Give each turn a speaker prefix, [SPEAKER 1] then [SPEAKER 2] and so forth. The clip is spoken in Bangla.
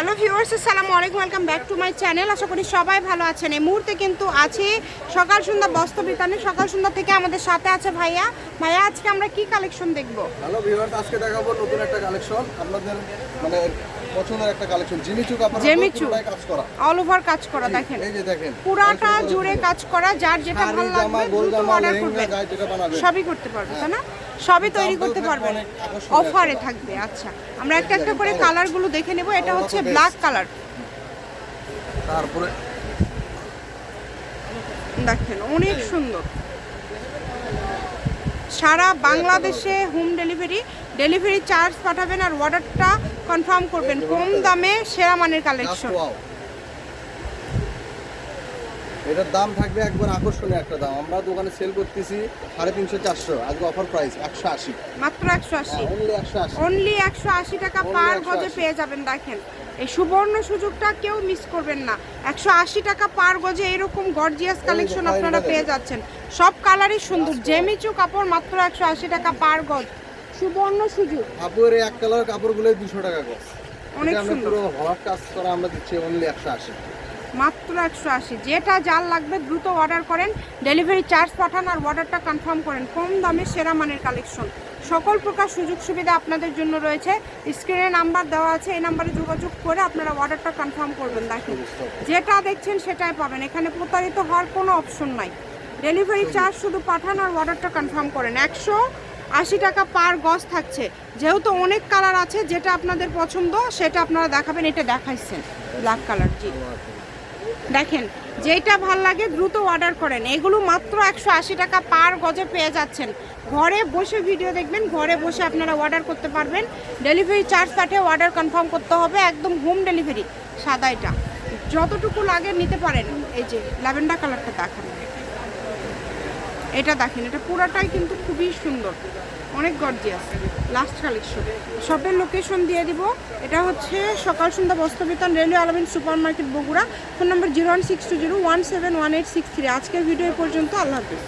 [SPEAKER 1] হ্যালো ভিউয়ার্স, আসসালামু আলাইকুম, welcome back to my channel. আশা করি সবাই ভালো আছেন। এই মুহূর্তে কিন্তু আছি সকাল সন্ধ্যা, বস্ত্র বিতানে সকাল সন্ধ্যা থেকে আমাদের সাথে আছে ভাইয়া। ভাইয়া আজকে আমরা কি কালেকশন দেখব?
[SPEAKER 2] হ্যালো ভিউয়ার্স আজকে দেখাবো নতুন একটা কালেকশন আপনাদের মানে পছন্দের একটা কালেকশন জিমিচু কাপড়
[SPEAKER 1] জিমিচু।
[SPEAKER 2] কাজ করা।
[SPEAKER 1] অল ওভার কাজ করা দেখেন।
[SPEAKER 2] এই যে দেখেন
[SPEAKER 1] পুরাটা জুড়ে কাজ করা যার যেটা ভালো লাগবে দ্রুত অর্ডার করবেন
[SPEAKER 2] বানাবে।
[SPEAKER 1] সবই করতে পারবে তাই না? সবই তৈরি করতে পারবেন অফারে থাকবে আচ্ছা। আমরা একটা একটা করে
[SPEAKER 2] কালার।
[SPEAKER 1] কালারগুলো দেখে নেব এটা হচ্ছে ব্ল্যাক কালার
[SPEAKER 2] তারপরে
[SPEAKER 1] দেখেন অনেক সুন্দর। সারা বাংলাদেশে হোম ডেলিভারি ডেলিভারি চার্জ পাঠাবেন আর অর্ডারটা কনফার্ম করবেন। কম দামে সেরা মানের কালেকশন
[SPEAKER 2] এটার দাম থাকবে একবার আকর্ষণীয় একটা দাম। আমরা দোকানে সেল করতেছি সাড়ে তিনশো চারশো আজকে অফার প্রাইস একশো আশি।
[SPEAKER 1] মাত্র একশো আশি।
[SPEAKER 2] অনলি একশো আশি।
[SPEAKER 1] অনলি একশো আশি টাকা পার গজে পেয়ে যাবেন দেখেন। এই সুবর্ণ সুযোগটা কেউ মিস করবেন না। একশো আশি টাকা পার গজে এরকম গর্জিয়াস কালেকশন আপনারা পেয়ে যাচ্ছেন। সব কালারই সুন্দর জেমিচু কাপড় মাত্র একশো আশি টাকা পার গজ। সুবর্ণ সুযোগ।
[SPEAKER 2] কাপড়ের এক কালার কাপড়গুলো দুশো টাকা করে
[SPEAKER 1] অনেক সুন্দর।
[SPEAKER 2] পুরো হলার কাজ করা আমরা দিচ্ছি অনলি একশো আশি।
[SPEAKER 1] মাত্র একশো আশি। যেটা যার লাগবে দ্রুত অর্ডার করেন ডেলিভারি চার্জ পাঠান আর অর্ডারটা কনফার্ম করেন। কম দামে সেরা মানের কালেকশন সকল প্রকার সুযোগ সুবিধা আপনাদের জন্য রয়েছে। স্ক্রিনে নাম্বার দেওয়া আছে, এই নাম্বারে যোগাযোগ করে আপনারা অর্ডারটা কনফার্ম করবেন। দেখেন, যেটা দেখছেন সেটাই পাবেন। এখানে প্রতারিত হওয়ার কোনো অপশন নাই। ডেলিভারি চার্জ শুধু পাঠান আর অর্ডারটা কনফার্ম করেন। একশো আশি টাকা পার গজ থাকছে। যেহেতু অনেক কালার আছে, যেটা আপনাদের পছন্দ, সেটা আপনারা দেখাবেন, এটা দেখাইছেন। ব্ল্যাক কালার জি। দেখেন যেটা ভালো লাগে দ্রুত অর্ডার করেন। এগুলো মাত্র একশো আশি টাকা পার গজে পেয়ে যাচ্ছেন। ঘরে বসে ভিডিও দেখবেন, ঘরে বসে আপনারা অর্ডার করতে পারবেন। ডেলিভারি চার্জ পাঠিয়ে অর্ডার কনফার্ম করতে হবে, একদম হোম ডেলিভারি সাদা এটা। যতটুকু লাগে নিতে পারেন। এই যে ল্যাভেন্ডার কালারটা দেখান। এটা দেখেন, এটা পুরাটাই কিন্তু খুবই সুন্দর। অনেক গর্জিয়াস লাস্ট কালেকশন শপের লোকেশন দিয়ে দিব। এটা হচ্ছে Sakal Sandhya Bastrabitan railway Almin super market Bogura. Phone number zero one six two zero one seven one eight six three. আজকের ভিডিও পর্যন্ত, আল্লাহ হাফিজ।